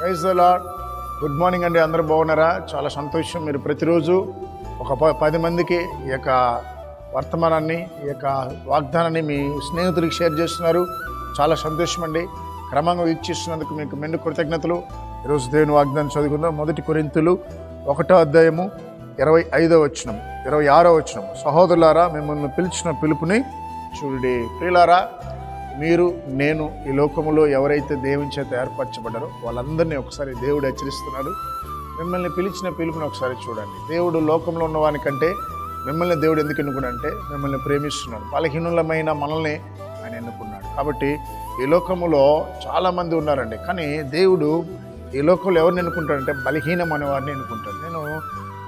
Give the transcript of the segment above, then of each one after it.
Praise lord good morning అండి అందరూ బాగున్నారా? చాలా సంతోషం. మీరు ప్రతిరోజు ఒక ప- పది మందికి ఈ యొక్క వర్తమానాన్ని ఈ యొక్క వాగ్దానాన్ని మీ స్నేహితులకి షేర్ చేస్తున్నారు. చాలా సంతోషం అండి. క్రమంగా ఇచ్చిస్తున్నందుకు మీకు మెండు కృతజ్ఞతలు. ఈరోజు దేవుని వాగ్దానం చదువుకుందాం. మొదటి కొరింతులు ఒకటో అధ్యాయము ఇరవై ఐదో వచనం ఇరవై ఆరో వచనం. సహోదరులారా మిమ్మల్ని పిలిచిన పిలుపుని చూడండి. ప్రియులారా మీరు నేను ఈ లోకములో ఎవరైతే దేవుని చేత ఏర్పరచబడ్డారో వాళ్ళందరినీ ఒకసారి దేవుడు హెచ్చరిస్తున్నాడు. మిమ్మల్ని పిలిచిన పిలుపుని ఒకసారి చూడండి. దేవుడు లోకంలో ఉన్నవాని కంటే మిమ్మల్ని దేవుడు ఎందుకు ఎన్నుకున్నాడంటే మిమ్మల్ని ప్రేమిస్తున్నాడు. బలహీనులమైన మనల్ని ఆయన ఎన్నుకున్నాడు. కాబట్టి ఈ లోకములో చాలామంది ఉన్నారండి. కానీ దేవుడు ఈ లోకంలో ఎవరిని ఎన్నుకుంటాడంటే బలహీనం అనే వారిని ఎన్నుకుంటాడు. నేను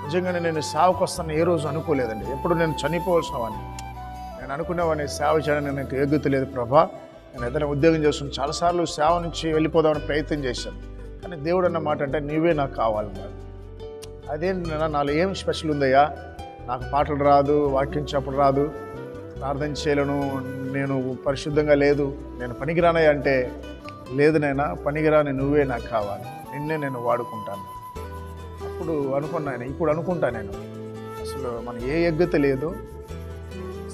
నిజంగానే నేను సావుకు వస్తాను ఏ రోజు అనుకోలేదండి. ఎప్పుడు నేను చనిపోవాల్సిన వాడిని. నేను అనుకునేవాడిని సేవ చేయడానికి నాకు యోగ్యత లేదు ప్రభా. నేను ఏదైనా ఉద్యోగం చేస్తున్నాను చాలాసార్లు సేవ నుంచి వెళ్ళిపోదామని ప్రయత్నం చేశాను. కానీ దేవుడు అన్న మాట అంటే నీవే నాకు కావాలన్నాడు అదేంటి నాలో ఏం స్పెషల్ ఉందయ్యా? నాకు పాటలు రాదు వాక్యం చెప్పడం రాదు ప్రార్థన చేయలేను నేను పరిశుద్ధంగా లేదు నేను పనికిరానయ్యా అంటే లేదు నైనా పనికిరాని నువ్వే నాకు కావాలి నిన్నే నేను వాడుకుంటాను. అప్పుడు అనుకున్నాను ఇప్పుడు అనుకుంటా నేను. అసలు మనం ఏ యోగ్యత లేదు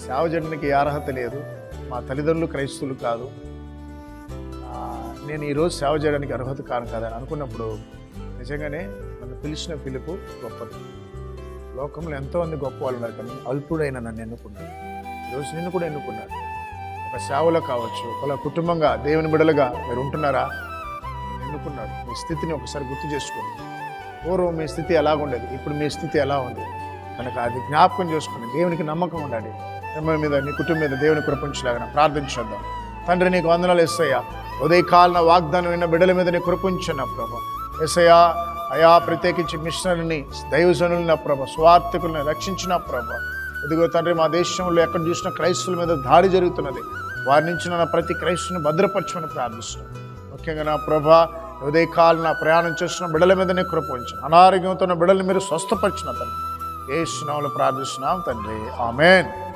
సేవ చేయడానికి అర్హత లేదు. మా తల్లిదండ్రులు క్రైస్తువులు కాదు. నేను ఈరోజు సేవ చేయడానికి అర్హత కాను కదా అని అనుకున్నప్పుడు నిజంగానే నన్ను పిలిచిన పిలుపు గొప్పది. లోకంలో ఎంతోమంది గొప్ప వాళ్ళు ఉన్నారు కానీ అల్పుడైన నన్ను ఎన్నుకున్నాడు ఈరోజు నిన్ను కూడా ఎన్నుకున్నాడు ఒక సేవలో కావచ్చు ఒకలా కుటుంబంగా దేవుని బిడలుగా మీరు ఉంటున్నారా? ఎన్నుకున్నాడు మీ స్థితిని ఒకసారి గుర్తు చేసుకోండి. పూర్వం మీ స్థితి ఎలాగుండేది ఇప్పుడు మీ స్థితి ఎలా ఉంది? కనుక అది జ్ఞాపకం చేసుకుని దేవునికి నమ్మకం ఉండాలి. మిమ్మల్ని మీద మీ కుటుంబం మీద దేవుని కృపించలాగిన ప్రార్థించేద్దాం తండ్రి నీకు వందనాలు ఎస్సయ్యా ఉదయకాలన వాగ్దానం విన్న బిడ్డల మీద నీ కృపించిన ప్రభ. ఎస్సయ్యా అయా ప్రత్యేకించి మిషనరీని దైవజనులని ప్రభ స్వార్థకులను రక్షించిన ప్రభ. ఇదిగో తండ్రి మా దేశంలో ఎక్కడ చూసిన క్రైస్తవుల మీద దాడి జరుగుతున్నది. వారి నుంచి నా ప్రతి క్రైస్తుని భద్రపరచమని ప్రార్థిస్తున్నాను ముఖ్యంగా నా ప్రభా ఉదయకాలన ప్రయాణం చేస్తున్న బిడ్డల మీదనే కృప ఉంచు. అనారోగ్యంతో ఉన్న బిడ్డలు మీరు స్వస్థపరిచిన తండ్రి. ఏ స్నాములు ప్రార్థిస్తున్నాం తండ్రి. ఆమెన్.